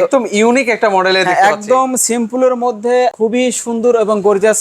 একদম ইউনিক একটা হ্যাঁ, একদম সিম্পলের মধ্যে খুবই সুন্দর এবং গর্জিয়াস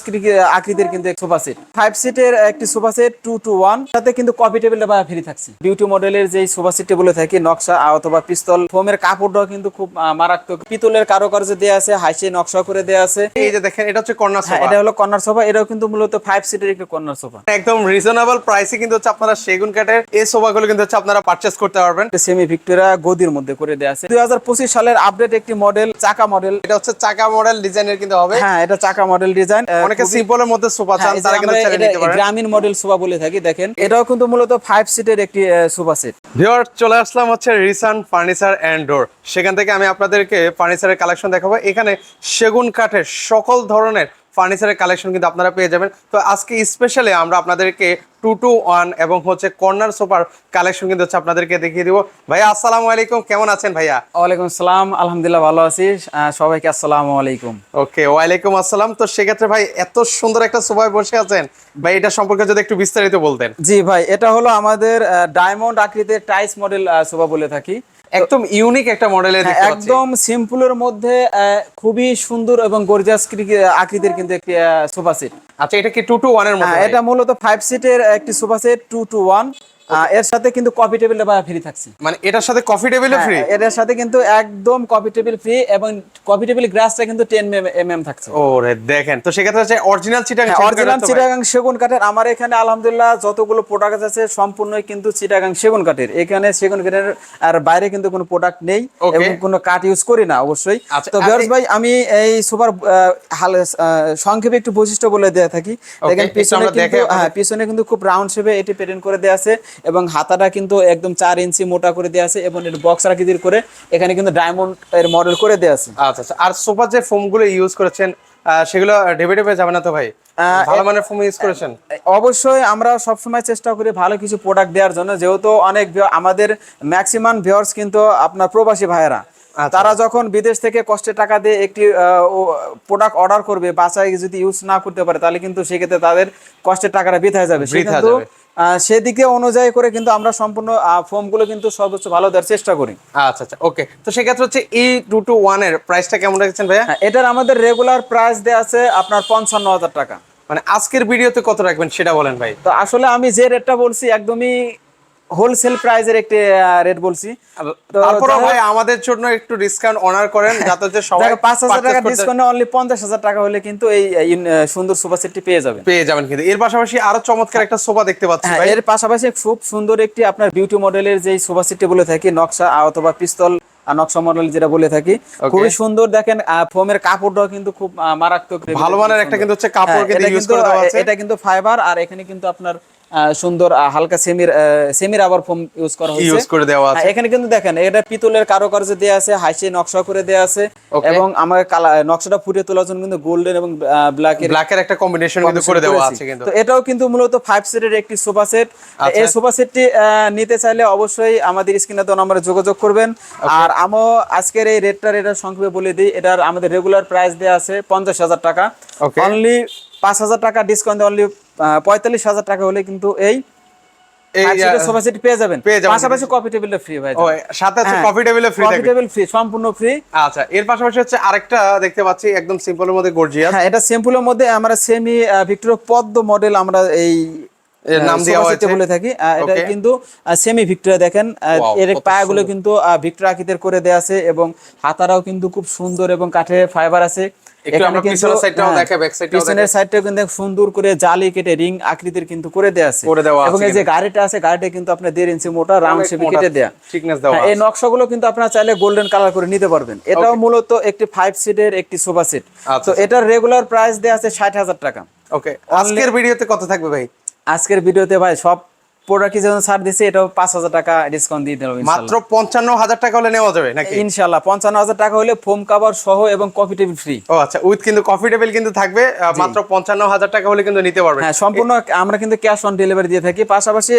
আকৃতির কিন্তু সোফা সেট ফাইভ সিটের একটি sofa set two two one সাথে কিন্তু টেবিল বা ফ্রি থাকছে। বিউটি মডেলের যে সোফা বলে থাকি নকশা অথবা পিস্তল ফোমের কাপড়টাও কিন্তু খুব মারাত্মক। পিতলের কারুকার্য দেওয়া আছে হাইসে নকশা করে দেওয়া আছে। এই যে দেখেন এটা হচ্ছে কর্নার হ্যাঁ, এটা হলো কর্নার সোফা এটাও কিন্তু মূলত ফাইভ সিটের একটি কর্নার সোফা একদম রিজনেবল প্রাইসে কিন্তু হচ্ছে আপনারা সেগুন কাঠের। এই সোফাগুলো কিন্তু হচ্ছে আপনারা পারচেস করতে পারবেন। সেমি ভিক্টোরিয়া গদির মধ্যে করে দেওয়া আছে। দুই হাজার পঁচিশ সালের আপডেট একটি মডেল চাকা মডেল এটা হচ্ছে চাকা মডেল ডিজাইনের কিন্তু হবে। হ্যাঁ এটা চাকা মডেল ডিজাইন অনেকে সিম্পলের মধ্যে সোফা চান তারা কিন্তু চাইলে নিতে পারেন। গ্রামীণ মডেল সোফা বলে থাকি দেখেন। এটাও কিন্তু মূলত 5 সিটের একটি সোফা সেট ভিউয়ার চলে আসলাম হচ্ছে রিসান ফার্নিচার এন্ড ডোর সেখান থেকে আমি আপনাদেরকে ফার্নিচারের কালেকশন দেখাবো। এখানে সেগুন কাঠের সকল ধরনের ফার্নিচারের কালেকশন কিন্তু আপনারা পেয়ে যাবেন। তো আজকে স্পেশালি আমরা আপনাদেরকে টু টু ওয়ান এবং হচ্ছে কর্নার সোফার কালেকশন কিন্তু হচ্ছে আপনাদেরকে দেখিয়ে দিব। ভাইয়া আসসালামু আলাইকুম। কেমন আছেন ভাইয়া? ওয়ালাইকুম আসসালাম। আলহামদুলিল্লাহ ভালো আছি। সবাইকে আসসালামু আলাইকুম। ওকে ওয়ালাইকুম আসসালাম। তো সেক্ষেত্রে ভাই এত সুন্দর একটা সোফায় বসে আছেন। ভাই এটা সম্পর্কে যদি একটু বিস্তারিত বলতেন। জি ভাই এটা হলো আমাদের ডায়মন্ড আকৃতির টাইস মডেল সোফা বলে থাকি। একদম ইউনিক একটা মডেলের হ্যাঁ, একদম সিম্পলের মধ্যে খুবই সুন্দর এবং গর্জাস আকৃতির কিন্তু একটি সোফা সেট আচ্ছা এটা কি টু টু ওয়ানের মধ্যে হ্যাঁ, এটা মূলত ফাইভ সিটের একটি sofa set two two one এর সাথে কিন্তু কফি টেবিল বা ফ্রি থাকছে। মানে এটার সাথে কফি ফ্রি হ্যাঁ, এটার সাথে কিন্তু একদম কফি টেবিল ফ্রি এবং কফি টেবিল কিন্তু টেন এম এম থাকছে। ওরে দেখেন। তো সেক্ষেত্রে হচ্ছে অরিজিনাল অরিজিনাল চিটাগাং সেগুন কাঠের আমার এখানে আলহামদুলিল্লাহ যতগুলো প্রোডাক্ট আছে সম্পূর্ণই কিন্তু চিটাগাং সেগুন কাঠের এখানে সেগুন কাঠের আর বাইরে কিন্তু কোনো প্রোডাক্ট নেই. এবং কোনো কাঠ ইউজ করি না অবশ্যই। আচ্ছা, তো ভাই আমি এই সুপার সংক্ষেপে একটু বৈশিষ্ট্য বলে দেয়া থাকি। দেখেন পিছনে কিন্তু হ্যাঁ পিছনে কিন্তু খুব রাউন্ড শেপে এটি প্যাটার্ন করে দেয়া আছে। এবং হাতাটা কিন্তু একদম চার ইঞ্চি মোটা করে দেওয়া আছে এবং এর বক্স আকৃতির করে এখানে কিন্তু ডায়মন্ড এর মডেল করে দেওয়া আছে। আচ্ছা আচ্ছা। আর সোফা যে ফোমগুলো ইউজ করেছেন সেগুলো ডেবে ডেবে যাবে না তো ভাই? ভালো মানের ফোম ইউজ করেছেন? অবশ্যই আমরা সবসময় চেষ্টা করি ভালো কিছু প্রোডাক্ট দেওয়ার জন্য। যেহেতু অনেক আমাদের ম্যাক্সিমাম ভিউয়ার্স কিন্তু আপনার প্রবাসী ভাইয়েরা। তারা যখন বিদেশ থেকে কষ্টের টাকা দিয়ে একটি প্রোডাক্ট অর্ডার করবে বাসায় যদি ইউজ না করতে পারে তাহলে কিন্তু সেক্ষেত্রে তাদের কষ্টের টাকাটা বৃথা যাবে। কিন্তু সেদিকে অনুযায়ী করে কিন্তু আমরা সম্পূর্ণ ফর্মগুলো কিন্তু সর্বোচ্চ ভালো দেওয়ার চেষ্টা করি। আচ্ছা আচ্ছা ওকে তো সেক্ষেত্রে হচ্ছে ই টু টু ওয়ানের প্রাইসটা কেমন রেখেছেন ভাইয়া? হ্যাঁ, এটার আমাদের রেগুলার প্রাইস দেওয়া আছে আপনার পঞ্চান্ন হাজার টাকা। মানে আজকের ভিডিওতে কত রাখবেন সেটা বলেন ভাই। তো আসলে আমি যে রেটটা বলছি একদমই হোলসেল প্রাইজের একটি রেট বলছি। তারপরে ভাই আমাদের জন্য একটু ডিসকাউন্ট অনার করেন যাতে হচ্ছে সবাই দেখো, পাঁচ হাজার purchase টাকা করতে ডিসকাউন্ট অনলি পঞ্চাশ হাজার টাকা হলে কিন্তু এই সুন্দর সোফা সেটটি পেয়ে যাবেন। পেয়ে যাবেন কিন্তু। এর পাশাপাশি আরও চমৎকার একটা সোফা দেখতে পাচ্ছি হ্যাঁ ভাই। এর পাশাপাশি খুব সুন্দর একটি আপনার বিউটি মডেলের যে সোফা সেটটি বলে থাকি নকশা অথবা পিস্তল আর নকশা মডেল যেটা বলে থাকি খুবই সুন্দর দেখেন ফোমের কাপড়টাও কিন্তু খুব মারাত্মক ভালো মানের একটা কিন্তু হচ্ছে কাপড় হ্যাঁ, কিন্তু এটা ইউজ কিন্তু, আছে। এটা কিন্তু ফাইবার আর এখানে কিন্তু আপনার সুন্দর হালকা সেমির সেমির আবার ফোম ইউজ করা হয়েছে। ইউজ করে দেওয়া আছে। হ্যাঁ, এখানে কিন্তু দেখেন এটা পিতলের কারুকার্য দেওয়া আছে হাইসে নকশা করে দেওয়া আছে এবং আমার নকশাটা ফুটিয়ে তোলার জন্য কিন্তু গোল্ডেন এবং ব্ল্যাক এর ব্ল্যাকের একটা কম্বিনেশন কিন্তু করে দেওয়া আছে কিন্তু। তো এটাও কিন্তু মূলত ফাইভ সিটের একটি সোফা সেট আচ্ছা। এই সোফা সেটটি নিতে চাইলে অবশ্যই আমাদের স্ক্রিনে তো নম্বরে যোগাযোগ করবেন। আর আমও আজকের এই রেটটার এটা সংক্ষেপে বলে দিই এটার আমাদের রেগুলার প্রাইস দেওয়া আছে পঞ্চাশ হাজার টাকা। অনলি পাঁচ হাজার টাকা ডিসকাউন্ট অনলি পঁয়তাল্লিশ হাজার টাকা হলে কিন্তু এই পেয়ে যাবেন পেয়ে যাবেন। পাশাপাশি কফি ফ্রি ভাই সাথে আছে হ্যাঁ। কফি টেবিলে ফ্রি কফি টেবিল ফ্রি সম্পূর্ণ ফ্রি আচ্ছা এর পাশাপাশি হচ্ছে আরেকটা দেখতে পাচ্ছি একদম সিম্পলের মধ্যে গর্জিয়াস হ্যাঁ এটা সিম্পলের মধ্যে আমরা সেমি ভিক্টোরিয়া পদ্ম মডেল আমরা এই নাম দেওয়া হয়েছে। বলে থাকি। এটা কিন্তু সেমি ভিক্টোরিয়া দেখেন। এর পায়াগুলো। কিন্তু ভিক্টোরিয়া আকৃতির করে দেয়া আছে এবং হাতারাও কিন্তু খুব সুন্দর এবং কাঠের ফাইবার আছে। পিছনের হ্যাঁ, সাইডটাও কিন্তু সুন্দর করে জালি কেটে রিং আকৃতির কিন্তু করে দেয়া আছে। এবং এই যে গাড়িটা আছে গাড়িটা কিন্তু আপনার দেড় ইঞ্চি মোটা রাউন্ড অনেক শেপে কেটে দেয়া। হ্যাঁ, এই। নকশাগুলো কিন্তু আপনারা চাইলে গোল্ডেন কালার করে নিতে পারবেন। এটাও মূলত একটি ফাইভ সিটের একটি সোফা সেট আচ্ছা, তো এটার রেগুলার প্রাইস দেয়া আছে ষাট হাজার টাকা। ওকে আজকের ভিডিওতে কত থাকবে ভাই? আজকের ভিডিওতে ভাই সব প্রোডাক্ট যেমন ছাড় দিছে এটাও পাঁচ হাজার টাকা ডিসকাউন্ট দিয়ে দেবো মাত্র পঞ্চান্ন হাজার টাকা হলে নেওয়া যাবে নাকি? ইনশাল্লাহ পঞ্চান্ন হাজার টাকা হলে ফোম কাভার সহ এবং কফি টেবিল ফ্রি ও আচ্ছা উইথ কিন্তু কফি টেবিল কিন্তু থাকবে মাত্র পঞ্চান্ন হাজার টাকা হলে কিন্তু নিতে পারবেন হ্যাঁ সম্পূর্ণ আমরা কিন্তু ক্যাশ অন ডেলিভারি দিয়ে থাকি। পাশাপাশি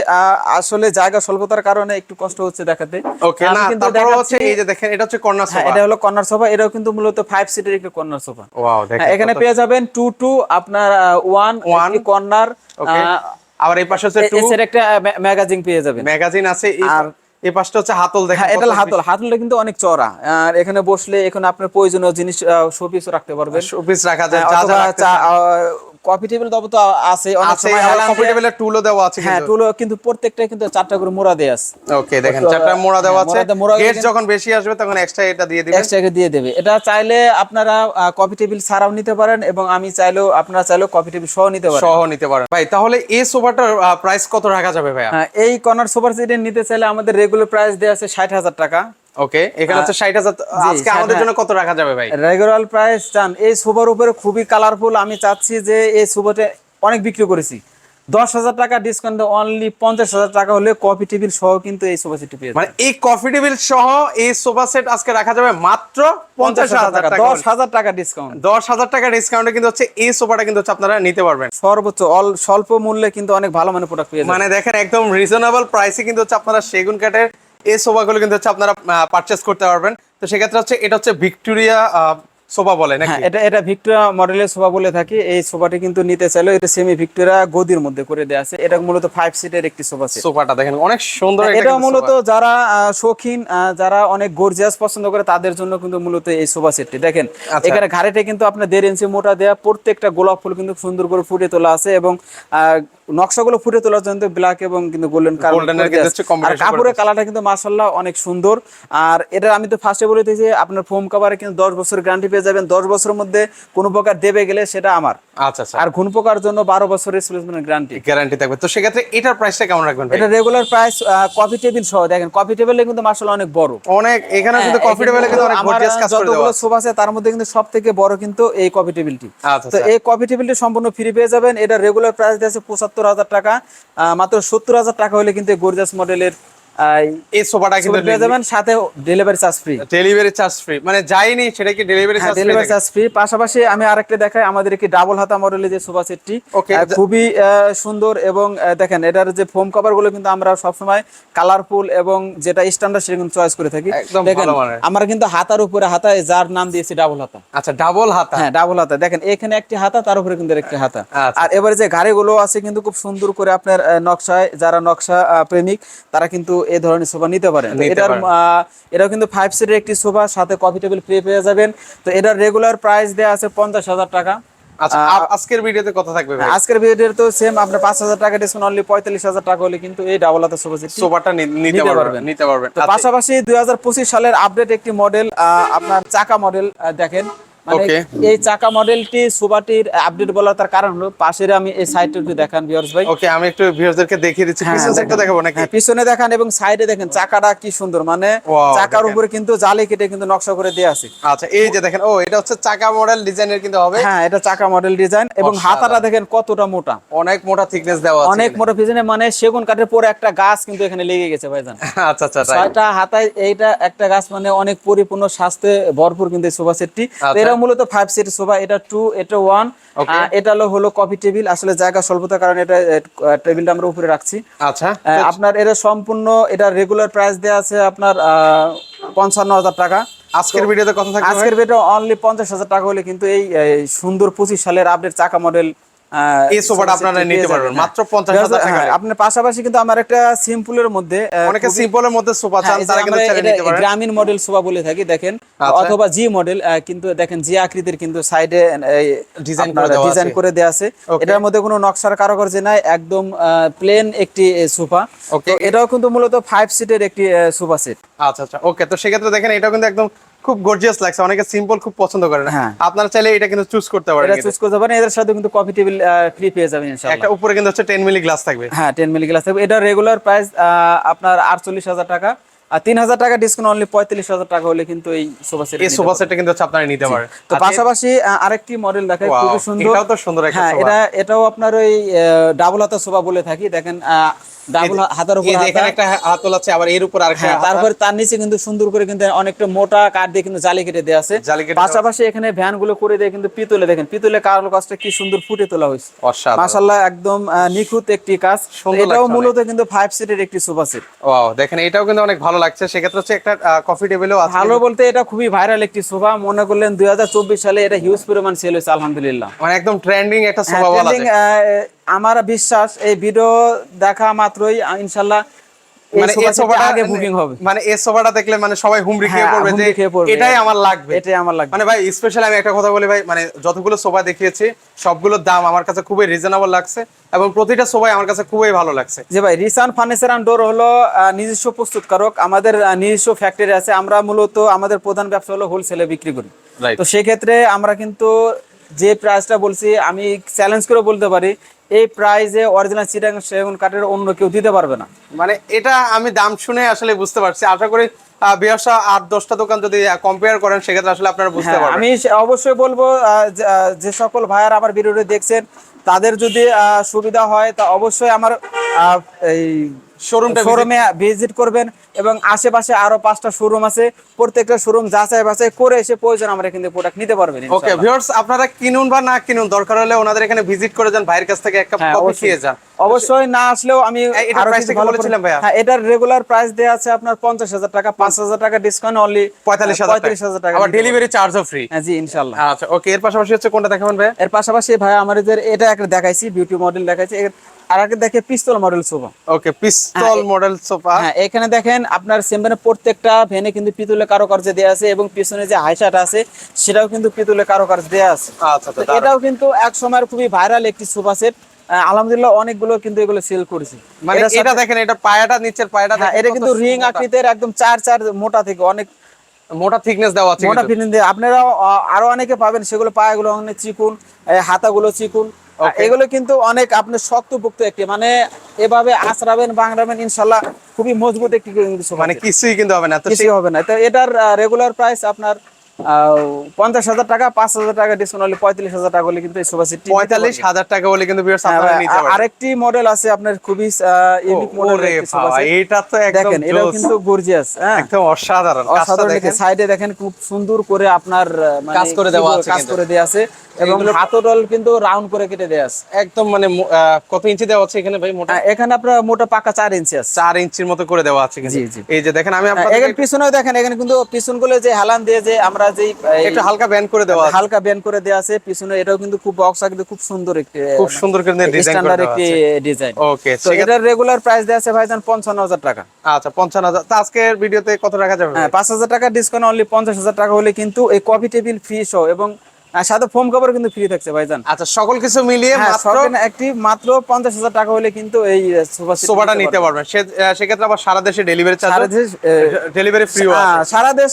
আসলে জায়গা স্বল্পতার কারণে একটু কষ্ট হচ্ছে দেখাতে। ওকে না কিন্তু তারপর হচ্ছে এই যে দেখেন এটা হচ্ছে কর্নার হ্যাঁ সোফা এটা হলো কর্নার সোফা এটাও কিন্তু মূলত ফাইভ সিটের একটি কর্নার সোফা ওয়াও দেখেন হ্যাঁ, এখানে পেয়ে যাবেন টু টু আপনার ওয়ান One, কর্নার ওকে আবার এই পাশে হচ্ছে টু এর একটা ম্যাগাজিন পেয়ে যাবেন। ম্যাগাজিন আছে আর এই পাশটা হচ্ছে হাতল দেখা হ্যাঁ এটা হাতল। হাতলটা কিন্তু অনেক চড়া আর এখানে বসলে এখানে আপনার প্রয়োজনীয় জিনিস শোপিস রাখতে পারবেন। শোপিস রাখা যায় যা যা চা কফি টেবিল তবে তো আছে অনেক সময় কফি দিয়ে- টেবিলের টুলও দেওয়া আছে হ্যাঁ কিন্তু। টুলো কিন্তু প্রত্যেকটাই কিন্তু চারটা করে মোড়া দেয়া আছে। ওকে দেখেন চারটা মোড়া দেওয়া হ্যাঁ, আছে গেস্ট যখন বেশি আসবে তখন এক্সট্রা এটা দিয়ে দিবেন এক্সট্রা দিয়ে দেবে। এটা চাইলে আপনারা কফি টেবিল ছাড়াও নিতে পারেন এবং আমি চাইলেও আপনারা চাইলেও কফি টেবিল সহ নিতে পারেন। সহ নিতে পারেন। ভাই তাহলে এই সোফাটার প্রাইস কত রাখা যাবে ভাই হ্যাঁ, এই কর্নার সুপার সিটের নিতে চাইলে আমাদের রেগুলার প্রাইস দেওয়া আছে ষাট হাজার টাকা। ওকে এখানে হচ্ছে ষাট হাজার আজকে আমাদের জন্য কত রাখা যাবে ভাই? রেগুলার প্রাইস চান এই সোফার উপরে খুবই কালারফুল আমি চাচ্ছি যে এই সোফাটা অনেক বিক্রি করেছি। দশ হাজার টাকা ডিসকাউন্ট অনলি পঞ্চাশ হাজার টাকা হলে কফি টেবিল সহ কিন্তু এই সোফা পেয়ে মানে এই কফি টেবিল সহ এই সোফা সেট আজকে রাখা যাবে মাত্র পঞ্চাশ হাজার টাকা। দশ হাজার টাকা ডিসকাউন্ট দশ হাজার টাকা ডিসকাউন্টে কিন্তু হচ্ছে এই সোফাটা কিন্তু হচ্ছে আপনারা নিতে পারবেন। সর্বোচ্চ অল স্বল্প মূল্যে কিন্তু অনেক ভালো মানের প্রোডাক্ট পেয়ে মানে দেখেন একদম রিজনেবল প্রাইসে কিন্তু হচ্ছে আপনারা সেগুন কাঠের এই সোফাগুলো কিন্তু হচ্ছে আপনারা পারচেস করতে পারবেন। তো সেক্ষেত্রে হচ্ছে এটা হচ্ছে ভিক্টোরিয়া সোফা বলে নাকি? হ্যাঁ এটা এটা ভিক্টোরিয়া মডেলের সোফা বলে থাকি। এই সোফাটি কিন্তু নিতে চাইলে এটা সেমি ভিক্টোরিয়া গদির মধ্যে করে দেওয়া আছে। এটা মূলত ফাইভ সিটের একটি সোফা সেট সোফাটা দেখেন অনেক সুন্দর এটা মূলত যারা শৌখিন যারা অনেক গর্জিয়াস পছন্দ করে তাদের জন্য কিন্তু মূলত এই সোফা সেটটি দেখেন আচ্ছা। এখানে ঘাড়েতে কিন্তু আপনার দেড় ইঞ্চি মোটা দেয়া প্রত্যেকটা গোলাপ ফুল কিন্তু সুন্দর করে ফুটে তোলা আছে এবং নকশাগুলো ফুটে তোলার জন্য ব্ল্যাক এবং কিন্তু গোল্ডেন আর কাপড়ের কালারটা কিন্তু মাশাআল্লাহ অনেক সুন্দর। আর এটা আমি তো ফার্স্টে বলে দিয়েছি আপনার ফোম কভারে কিন্তু দশ বছর গ্যারান্টি পেয়ে যাবেন। দশ বছরের মধ্যে কোনো প্রকার দেবে গেলে সেটা আমার। আচ্ছা আচ্ছা। আর ঘুন পোকার জন্য বারো বছরের রিপ্লেসমেন্ট গ্যারান্টি গ্যারান্টি থাকবে। তো সেক্ষেত্রে এটার প্রাইসটা কেমন রাখবেন এটা রেগুলার প্রাইস কফি টেবিল সহ। দেখেন কফি টেবিলে কিন্তু মাশাআল্লাহ অনেক বড়। অনেক এখানে কিন্তু হ্যাঁ, কফি টেবিলে কিন্তু অনেক গর্জিয়াস কাজ করে দেওয়া সোফা আছে তার মধ্যে কিন্তু সব থেকে বড় কিন্তু এই কফি টেবিলটি আচ্ছা তো আচ্ছা। এই কফি টেবিলটি সম্পূর্ণ ফ্রি পেয়ে যাবেন। এটা রেগুলার প্রাইস পঁচাত্তর হাজার টাকা মাত্র সত্তর হাজার টাকা হলে কিন্তু গর্জাস মডেলের এই সোফাটা কিন্তু পেয়ে যাবেন সাথে delivery charge free delivery charge free মানে যাইনি সেটা কি delivery charge delivery charge free পাশাপাশি আমি আরেকটা দেখাই আমাদের একটি ডাবল হাতা মডেলের যে সোফা সেটটি। খুবই সুন্দর এবং দেখেন এটার যে ফোম কভারগুলো কিন্তু আমরা সবসময় কালারফুল এবং যেটা স্ট্যান্ডার্ড সেটা কিন্তু চয়েস করে থাকি। দেখেন আমরা কিন্তু হাতার উপরে হাতায় যার নাম দিয়েছি ডাবল হাতা। আচ্ছা ডাবল হাতা? হ্যাঁ ডাবল হাতা। দেখেন এখানে একটি হাতা তার উপরে কিন্তু একটি হাতা। আচ্ছা। আর এবারে যে গাড়িগুলো আছে কিন্তু খুব সুন্দর করে আপনার নকশায় যারা নকশা প্রেমিক তারা কিন্তু এই ধরনের সোফা নিতে পারেন। এটার। এটাও কিন্তু ফাইভ সিটের একটি সোফা সাথে কফি টেবিল ফ্রি পেয়ে যাবেন। তো এটার রেগুলার প্রাইস দেওয়া আছে পঞ্চাশ হাজার টাকা। আচ্ছা আজকের ভিডিওতে কত থাকবে আজকের ভিডিওর তো সেম আপনার পাঁচ হাজার টাকা ডিসকাউন্ট অনলি পঁয়তাল্লিশ হাজার টাকা হলে কিন্তু এই ডাবল হাতা সোফা সোফাটা নিতে পারবেন। নিতে পারবেন। আচ্ছা, পাশাপাশি দুই হাজার পঁচিশ সালের আপডেট একটি মডেল আপনার চাকা মডেল দেখেন। মানে এই চাকা মডেলটি সুবাটির আপডেট বলার তার কারণ হলো পাশের আমি এই সাইডটা একটু দেখান ভিউয়ার্স ভাই। ওকে আমি একটু ভিউয়ারদেরকে দেখিয়ে দিচ্ছি হ্যাঁ, পিছন সাইডটা দেখাবো নাকি? হ্যাঁ, পিছনে দেখান এবং সাইডে দেখেন চাকাটা কি সুন্দর। মানে চাকার উপরে কিন্তু জালি কেটে কিন্তু নকশা করে আছে। আচ্ছা এই যে দেখেন ও এটা হচ্ছে চাকা মডেল ডিজাইনের কিন্তু হবে। হ্যাঁ এটা চাকা মডেল ডিজাইন এবং হাতাটা দেখেন কতটা মোটা। অনেক মোটা থিকনেস দেওয়া আছে অনেক মোটা পিছনে মানে সেগুন কাঠের পরে একটা গাছ কিন্তু এখানে লেগে গেছে ভাইজান। আচ্ছা আচ্ছা ছয়টা হাতায় এইটা একটা গাছ মানে অনেক পরিপূর্ণ স্বাস্থ্যে ভরপুর কিন্তু এই সোফা সেটটি এটা মূলত ফাইভ সিট সোফা এটা টু এটা ওয়ান এটা হলো হলো কফি টেবিল আসলে জায়গা স্বল্পতার কারণে এটা টেবিলটা আমরা উপরে রাখছি। আচ্ছা আপনার এটা সম্পূর্ণ এটা রেগুলার প্রাইস দেওয়া আছে আপনার পঞ্চান্ন হাজার টাকা। আজকের ভিডিওতে কত থাকবে আজকের ভিডিও অনলি পঞ্চাশ হাজার টাকা হলে কিন্তু এই এই সুন্দর পঁচিশ সালের আপডেট চাকা মডেল এই সোফাটা আপনারা নিতে পারবেন। মাত্র 50,000 টাকা হ্যাঁ, আপনার পাশাপাশি কিন্তু আমার একটা সিম্পলের মধ্যে অনেকে সিম্পলের মধ্যে সোফা চান হ্যাঁ, এই যে তারা কিন্তু চাইলে নিতে পারেন। গ্রামীণ মডেল সোফা বলে থাকি দেখেন। আচ্ছা। অথবা জি মডেল কিন্তু দেখেন জি আকৃতির কিন্তু সাইডে করে দেওয়া ডিজাইন করে আছে। এটার মধ্যে কোনো নকশার কারুকার্য নাই একদম প্লেন একটি সোফা. এটাও কিন্তু মূলত ফাইভ সিটের একটি সোফা সেট আচ্ছা আচ্ছা। ওকে তো সেক্ষেত্রে দেখেন এটা কিন্তু একদম খুব গর্জিয়াস লাগছে অনেকে সিম্পল খুব পছন্দ করেন হ্যাঁ। আপনারা চাইলে এটা কিন্তু চুজ করতে পারেন এটা চুজ করতে পারেন এদের সাথে কিন্তু কফি টেবিল ফ্রি পেয়ে যাবেন ইনশাআল্লাহ। একটা উপরে কিন্তু হচ্ছে 10 মিলি গ্লাস থাকবে। হ্যাঁ টেন মিলি গ্লাস থাকবে। এটা রেগুলার প্রাইস আপনার আটচল্লিশ হাজার টাকা। আর তিন হাজার টাকা ডিসকাউন্ট অনলি পঁয়তাল্লিশ হাজার টাকা হলে কিন্তু এই সোফা সেট এই সোফা সেটটা কিন্তু হচ্ছে আপনারা নিতে পারেন। তো পাশাপাশি আরেকটি মডেল Wow, খুবই সুন্দর। এটাও তো সুন্দর একটা হ্যাঁ সোফা। এটা এটাও আপনার ওই ডাবল হাতা সোফা বলে থাকি। দেখেন ডাবল হাতার উপর এই যে হাতা। এখানে একটা হাতল আছে আবার এর উপর আরেকটা হ্যাঁ, তারপরে তার নিচে কিন্তু সুন্দর করে কিন্তু অনেকটা মোটা কাঠ দিয়ে কিন্তু জালি কেটে আছে। পাশাপাশি এখানে ভ্যানগুলো করে দিয়ে কিন্তু পিতলে দেখেন পিতলে কাজটা কি সুন্দর ফুটে তোলা হয়েছে। একদম নিখুঁত একটি কাজ। এটাও মূলত কিন্তু ফাইভ সিটের একটি সোফা সেট ওয়াও দেখেন এটাও কিন্তু অনেক ভালো লাগছে। সেক্ষেত্রে হচ্ছে একটা কফি টেবিলও আছে। ভালো বলতে এটা খুবই ভাইরাল একটি সোফা মনে করলেন দুই হাজার চব্বিশ সালে এটা হিউজ পরিমাণ সেল হয়েছে আলহামদুলিল্লাহ। মানে একদম ট্রেন্ডিং একটা হ্যাঁ, সোফা বলা যায়। আহ, আমার বিশ্বাস এই ভিডিও দেখা মাত্রই ইনশাল্লাহ এই মানে এই সোফাটা আগে বুকিং হবে। মানে এই সোফাটা দেখলে মানে সবাই হুমড়ি খেয়ে হ্যাঁ, পড়বে যে হুমড়ি খেয়ে পড়বে। এটাই আমার লাগবে। এটাই আমার লাগবে। মানে ভাই স্পেশাল আমি একটা কথা বলি ভাই মানে যতগুলো সোফা দেখিয়েছি সবগুলোর দাম আমার কাছে খুবই রিজনেবল লাগছে এবং প্রতিটা সোফাই আমার কাছে খুবই ভালো লাগছে। যে ভাই রিসান ফার্নিচার অ্যান্ড ডোর হলো নিজস্ব প্রস্তুতকারক। আমাদের নিজস্ব ফ্যাক্টরি আছে। আমরা মূলত আমাদের প্রধান ব্যবসা হলো হোলসেলে বিক্রি করি। তো সেক্ষেত্রে আমরা কিন্তু যে প্রাইসটা বলছি আমি চ্যালেঞ্জ করে বলতে পারি এই প্রাইসে অরিজিনাল চিটাং সেগুন কাঠের অন্য কেউ দিতে পারবে না। মানে এটা আমি দাম শুনে আসলে বুঝতে পারছি। আশা করি আহ, ব্যবসা আট দশটা দোকান যদি কম্পেয়ার করেন সেক্ষেত্রে আসলে আপনারা বুঝতে হ্যাঁ, পারবেন। আমি অবশ্যই বলব যে- সকল ভাইয়ার আমার ভিডিওটি দেখছেন তাদের যদি আহ, সুবিধা হয় তা অবশ্যই আমার এই শোরুমটা শোরুমে ভিজিট করবেন। এবং আশেপাশে আরও পাঁচটা শোরুম আছে। প্রত্যেকটা শোরুম যাচাই বাছাই করে এসে প্রয়োজন আমরা কিন্তু প্রোডাক্ট নিতে পারবেন ওকে ভিউয়ার্স আপনারা কিনুন বা না কিনুন দরকার হলে ওনাদের এখানে ভিজিট করে যান ভাইয়ের কাছ থেকে এক কাপ হ্যাঁ, কফি খেয়ে যান। অবশ্যই না আসলেও আমি price কিছু কি ভালো বলেছিলেন ভাইয়া? হ্যাঁ এটার রেগুলার প্রাইস দেওয়া আছে আপনার পঞ্চাশ হাজার টাকা পাঁচ হাজার টাকা ডিসকাউন্ট অনলি পঁয়তাল্লিশ হাজার পঁয়ত্রিশ হাজার টাকা আবার ডেলিভারি চার্জও ফ্রি হ্যাঁ জি ইনশাল্লাহ আচ্ছা ওকে এর পাশাপাশি হচ্ছে কোনটা দেখাবেন ভাই এর পাশাপাশি ভাই আমাদের এটা একটা দেখাইছি বিউটি মডেল দেখাইছি। আর দেখে pistol model sofa. Okay pistol model sofa. হ্যাঁ এখানে দেখেন আপনার সেম্বারে প্রত্যেকটা ভেনে কিন্তু পিতলের কারুকার্য দেওয়া আছে এবং পিছনে যে হাইসাটা আছে সেটাও কিন্তু পিতলের কারুকার্য দেওয়া আছে। আচ্ছা তো এটাও কিন্তু এক সময়ের খুবই ভাইরাল একটি সোফা সেট আলহামদুলিল্লাহ অনেকগুলো কিন্তু এগুলো সেল করেছি। মানে এটা দেখেন এটা পায়াটা নিচের পায়াটা হ্যাঁ এটা কিন্তু রিং আকৃতির একদম চার চার মোটা থেকে অনেক মোটা থিকনেস দেওয়া আছে মোটা। আপনারা আরও অনেকে পাবেন সেগুলো পায়াগুলো অনেক চিকুন হাতাগুলো চিকুন. এগুলো কিন্তু অনেক আপনি শক্তপোক্ত একটি মানে এভাবে আসরাবেন বাংলাবেন ইনশাল্লাহ খুবই মজবুত একটি মানে কিছুই কিন্তু হবে না তো কিছুই হবে না। তো এটার রেগুলার প্রাইস আপনার পঞ্চাশ হাজার টাকা পাঁচ হাজার টাকা ডিসকাউন্ট হলে পঁয়তাল্লিশ হাজার টাকা হলে কিন্তু সোফা পঁয়তাল্লিশ হাজার টাকা হলে কিন্তু হ্যাঁ, আরেকটি মডেল আছে আপনার খুবই ইউনিক মডেল এটা তো দেখেন কিন্তু গর্জিয়াস হ্যাঁ। একদম অসাধারণ অসাধারণ সাইডে দেখেন খুব সুন্দর করে আপনার মানে কাজ করে দেওয়া আছে কাজ করে দেওয়া আছে। এবং কিন্তু রাউন্ড করে কেটে দেওয়া আছে। একদম মানে কত ইঞ্চি দেওয়া আছে এখানে ভাই মোটা? এখানে আপনার মোটা পাকা চার ইঞ্চি আছে। চার ইঞ্চির মতো করে দেওয়া আছে। এই যে দেখেন আমি হ্যাঁ, আপনাদের এখানে পিছনেও দেখেন এখানে কিন্তু পিছনগুলো যে হেলান দিয়ে যে আমরা যে একটু হালকা ব্যান্ড করে দেওয়া হালকা ব্যান করে দেওয়া আছে পিছনে এটাও কিন্তু খুব বক্স কিন্তু খুব সুন্দর একটি খুব সুন্দর করে ডিজাইন করা একটি ডিজাইন ওকে তো এটার রেগুলার প্রাইস দেওয়া আছে ভাইজান পঞ্চান্ন হাজার টাকা। আচ্ছা পঞ্চান্ন হাজার। তো আজকের ভিডিওতে কত টাকা যাবে? হ্যাঁ পাঁচ হাজার টাকা ডিসকাউন্ট অনলি পঞ্চাশ হাজার টাকা হলে কিন্তু এই কফি টেবিল ফ্রি সহ এবং সাথে ফোম কাপড় কিন্তু ফ্রি থাকছে ভাইজান। আচ্ছা সকল কিছু মিলিয়ে হ্যাঁ, মাত্র একটি মাত্র পঞ্চাশ হাজার টাকা হলে কিন্তু এই সোফাটা নিতে পারবেন। সেক্ষেত্রে আবার সারা দেশে ডেলিভারি চার্জ সারা দেশ, ডেলিভারি ফ্রি সারা দেশ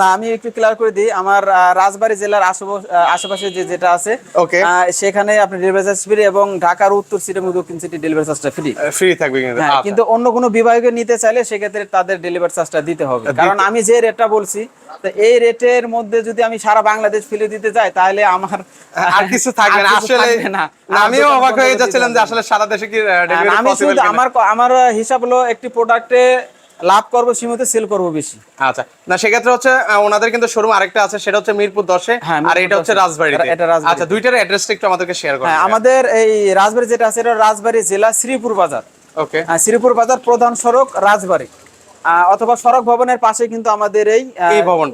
না আমি একটু ক্লিয়ার করে দিই। আমার রাজবাড়ী জেলার আশেপাশে যে যেটা আছে. আহ, সেখানে আপনি ডেলিভারি চার্জ ফ্রি এবং ঢাকার উত্তর সিটি এবং দক্ষিণ সিটি ডেলিভারি চার্জটা ফ্রি ফ্রি থাকবে কিন্তু। হ্যাঁ আচ্ছা। কিন্তু অন্য কোনো বিভাগে নিতে চাইলে সেক্ষেত্রে তাদের ডেলিভারি চার্জটা দিতে হবে। কারণ আমি যে রেটটা বলছি তো এই রেটের মধ্যে যদি আমি সারা বাংলাদেশ ফিরে দিতে যাই তাহলে আমার আর কিছু থাকবে না। আসলে না। আমিও অবাক হয়ে যাচ্ছিলাম যে আসলে সারা দেশে কি আমি শুধু আমার আমার হিসাব হলো একটি প্রোডাক্টে লাভ করব সীমিত সেল করব বেশি। আচ্ছা না সেক্ষেত্রে হচ্ছে ওনাদের কিন্তু শোরুম আরেকটা আছে সেটা হচ্ছে মিরপুর দশে হ্যাঁ, আর এটা হচ্ছে রাজবাড়ি। আচ্ছা দুইটার অ্যাড্রেসটা একটু আমাদেরকে শেয়ার করুন। হ্যাঁ আমাদের এই রাজবাড়ি যেটা আছে এটা রাজবাড়ি জেলা শ্রীপুর বাজার। ওকে শ্রীপুর বাজার প্রধান সড়ক রাজবাড়ি। অথবা সড়ক ভবনের পাশে কিন্তু আমাদের এই ভবন।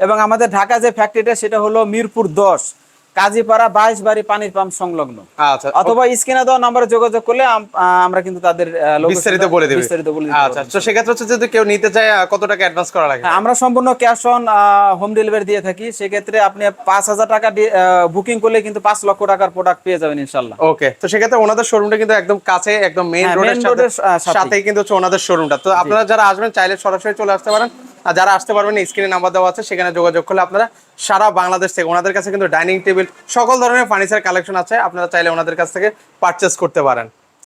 এবং আমাদের ঢাকা যে ফ্যাক্টরিটা সেটা হলো মিরপুর দশ কাজীপাড়া বাইশ বাড়ি পানির পাম্প সংলগ্ন। আচ্ছা অথবা স্ক্রিনে দেওয়া নম্বরে যোগাযোগ করলে আমরা কিন্তু তাদের বিস্তারিত বলে দেবে। বিস্তারিত বলে আচ্ছা তো সেক্ষেত্রে হচ্ছে যদি কেউ নিতে চায় কত টাকা অ্যাডভান্স করা লাগে? হ্যাঁ, আমরা সম্পূর্ণ ক্যাশ অন হোম ডেলিভারি দিয়ে থাকি। সেক্ষেত্রে আপনি পাঁচ হাজার টাকা বুকিং করলে কিন্তু পাঁচ লক্ষ টাকার প্রোডাক্ট পেয়ে যাবেন ইনশাল্লাহ ওকে তো সেক্ষেত্রে ওনাদের শোরুমটা কিন্তু একদম কাছে একদম মেইন হ্যাঁ, রোডের সাথে সাথেই। সাথেই কিন্তু হচ্ছে ওনাদের শোরুমটা তো আপনারা যারা আসবেন চাইলে সরাসরি চলে আসতে পারেন। আর যারা আসতে পারবেন স্ক্রিনে নাম্বার দেওয়া আছে সেখানে যোগাযোগ করলে আপনারা সারা বাংলাদেশ থেকে ওনাদের কাছে কিন্তু ডাইনিং টেবিল, সকল ধরনের ফার্নিচার কালেকশন আছে। আপনারা চাইলে ওনাদের কাছ থেকে পারচেস করতে পারেন।